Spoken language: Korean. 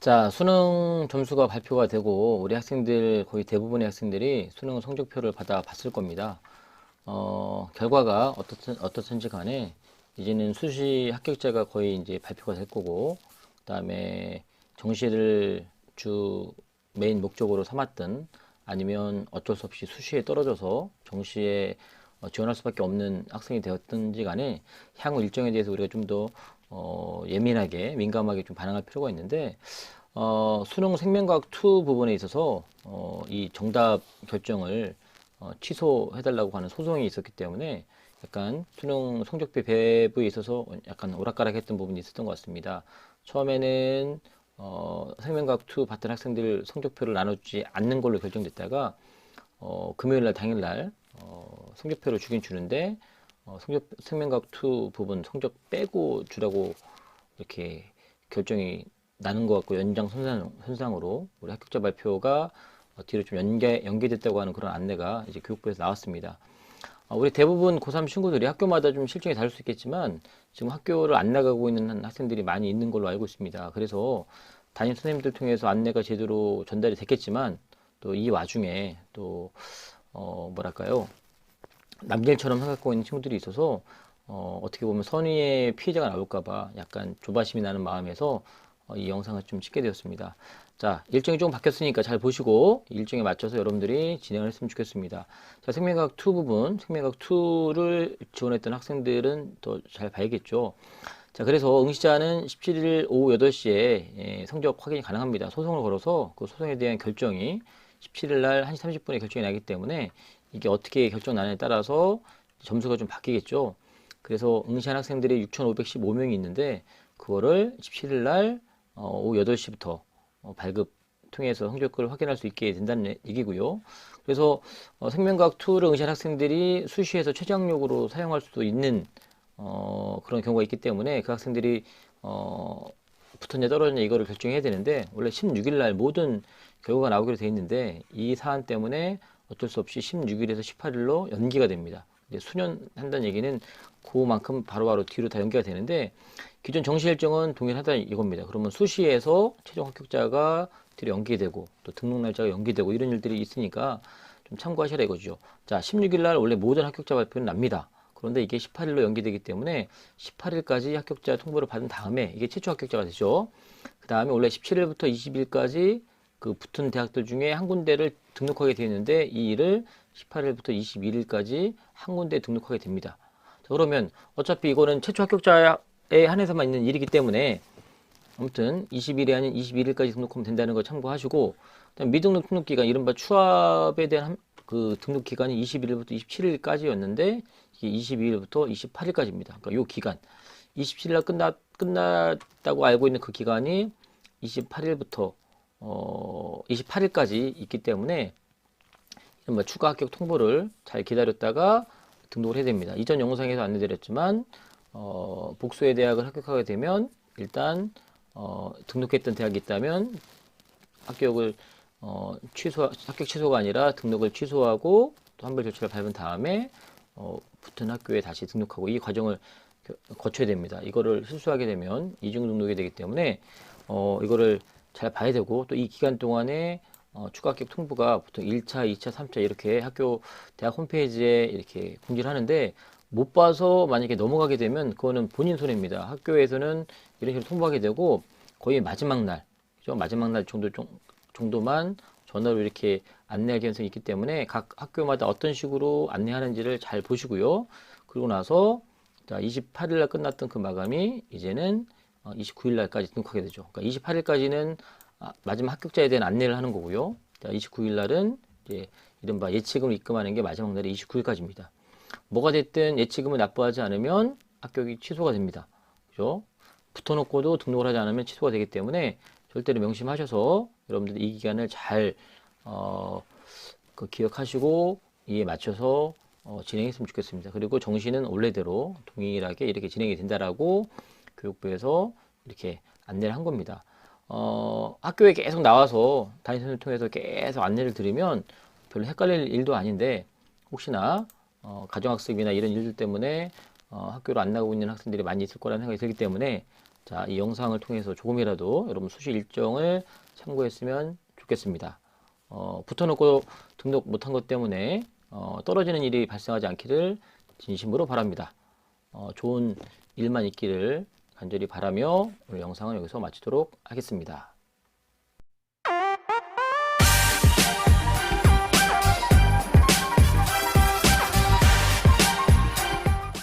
자, 수능 점수가 발표가 되고 우리 학생들 거의 대부분의 학생들이 수능 성적표를 받아 봤을 겁니다. 어, 결과가 어떻든 어떻든지 간에 이제는 수시 합격자가 거의 이제 발표가 될 거고 그다음에 정시를 주 메인 목적으로 삼았든 아니면 어쩔 수 없이 수시에 떨어져서 정시에 어, 지원할 수밖에 없는 학생이 되었든지 간에 향후 일정에 대해서 우리가 좀더 어, 예민하게 민감하게 좀 반응할 필요가 있는데 어, 수능 생명과학 2 부분에 있어서 어, 이 정답 결정을 어, 취소해달라고 하는 소송이 있었기 때문에 약간 수능 성적표 배부에 있어서 약간 오락가락했던 부분이 있었던 것 같습니다. 처음에는 어, 생명과학 2 봤던 학생들 성적표를 나눠주지 않는 걸로 결정됐다가 어, 금요일 날 당일 날 어, 성적표를 주긴 주는데 어, 성적 생명과학 2 부분 성적 빼고 주라고 이렇게 결정이 나는 것 같고 연장 선상, 선상으로 우리 합격자 발표가 어, 뒤로 좀 연계, 연계됐다고 하는 그런 안내가 이제 교육부에서 나왔습니다. 어, 우리 대부분 고3 친구들이 학교마다 좀 실정이 다를 수 있겠지만 지금 학교를 안 나가고 있는 학생들이 많이 있는 걸로 알고 있습니다. 그래서 담임 선생님들 통해서 안내가 제대로 전달이 됐겠지만 또 이 와중에 또 어, 뭐랄까요 남길처럼 생각하고 있는 친구들이 있어서 어, 어떻게 보면 선의의 피해자가 나올까봐 약간 조바심이 나는 마음에서 어, 이 영상을 좀 찍게 되었습니다. 자, 일정이 조금 바뀌었으니까 잘 보시고 일정에 맞춰서 여러분들이 진행을 했으면 좋겠습니다. 자, 생명과학 2 부분, 생명과학 2를 지원했던 학생들은 더 잘 봐야겠죠. 자, 그래서 응시자는 17일 오후 8시에 예, 성적 확인이 가능합니다. 소송을 걸어서 그 소송에 대한 결정이 17일 날 1시 30분에 결정이 나기 때문에 이게 어떻게 결정 나냐에 따라서 점수가 좀 바뀌겠죠. 그래서 응시한 학생들이 6,515명이 있는데 그거를 17일 날 어, 오후 8시부터 어, 발급 통해서 성적을 확인할 수 있게 된다는 얘기고요. 그래서 어, 생명과학 2를 응시한 학생들이 수시에서 최저학력으로 사용할 수도 있는 어, 그런 경우가 있기 때문에 그 학생들이 어, 붙었냐 떨어졌냐 이거를 결정해야 되는데 원래 16일 날 모든 결과가 나오기로 돼 있는데 이 사안 때문에 어쩔 수 없이 16일에서 18일로 연기가 됩니다. 이제 수년 한다는 얘기는 그만큼 바로바로 뒤로 다 연기가 되는데 기존 정시 일정은 동일하다 이겁니다. 그러면 수시에서 최종 합격자가 뒤로 연기되고 또 등록 날짜가 연기되고 이런 일들이 있으니까 좀 참고하시라 이거죠. 자, 16일 날 원래 모든 합격자 발표는 납니다. 그런데 이게 18일로 연기되기 때문에 18일까지 합격자 통보를 받은 다음에 이게 최초 합격자가 되죠. 그 다음에 원래 17일부터 20일까지 그 붙은 대학들 중에 한 군데를 등록하게 되어 있는데 이 일을 18일부터 21일까지 한 군데 등록하게 됩니다. 자, 그러면 어차피 이거는 최초 합격자에 한해서만 있는 일이기 때문에 아무튼 20일이 아닌 21일까지 등록하면 된다는 거 참고하시고 미등록 등록 기간 이른바 추합에 대한 한- 그 등록 기간이 21일부터 27일까지였는데 이게 22일부터 28일까지입니다. 그러니까 요 기간 27일 날 끝나 끝났다고 알고 있는 그 기간이 28일부터 어 28일까지 있기 때문에 이른바 추가 합격 통보를 잘 기다렸다가 등록을 해야 됩니다. 이전 영상에서 안내드렸지만 어, 복수의 대학을 합격하게 되면 일단 어, 등록했던 대학이 있다면 합격을 어, 취소 합격 취소가 아니라 등록을 취소하고 또 환불 조치를 밟은 다음에 어, 붙은 학교에 다시 등록하고 이 과정을 겨- 거쳐야 됩니다. 이거를 실수하게 되면 이중 등록이 되기 때문에 어, 이거를 잘 봐야 되고 또 이 기간 동안에 어, 추가 합격 통보가 보통 1차, 2차, 3차 이렇게 학교 대학 홈페이지에 이렇게 공지를 하는데 못 봐서 만약에 넘어가게 되면 그거는 본인 손해입니다. 학교에서는 이런 식으로 통보하게 되고 거의 마지막 날, 그죠? 마지막 날 정도 정- 정도만 전화로 이렇게 안내할 가능성이 있기 때문에 각 학교마다 어떤 식으로 안내하는지를 잘 보시고요. 그리고 나서 자, 28일 날 끝났던 그 마감이 이제는 29일 날까지 등록하게 되죠. 그러니까 28일까지는 마지막 합격자에 대한 안내를 하는 거고요. 자, 29일 날은 이제 이른바 예치금을 입금하는 게 마지막 날이 29일까지입니다. 뭐가 됐든 예치금을 납부하지 않으면 합격이 취소가 됩니다. 그죠? 붙어놓고도 등록을 하지 않으면 취소가 되기 때문에 절대로 명심하셔서 여러분들 이 기간을 잘 어, 그 기억하시고 이에 맞춰서 어, 진행했으면 좋겠습니다. 그리고 정시는 원래대로 동일하게 이렇게 진행이 된다라고 교육부에서 이렇게 안내를 한 겁니다. 어, 학교에 계속 나와서 담임선생님을 통해서 계속 안내를 드리면 별로 헷갈릴 일도 아닌데 혹시나 어, 가정학습이나 이런 일들 때문에 어, 학교를 안 나가고 있는 학생들이 많이 있을 거라는 생각이 들기 때문에 자, 이 영상을 통해서 조금이라도 여러분 수시 일정을 참고했으면 좋겠습니다. 어, 붙어놓고 등록 못한 것 때문에 어, 떨어지는 일이 발생하지 않기를 진심으로 바랍니다. 어, 좋은 일만 있기를 간절히 바라며 오늘 영상은 여기서 마치도록 하겠습니다.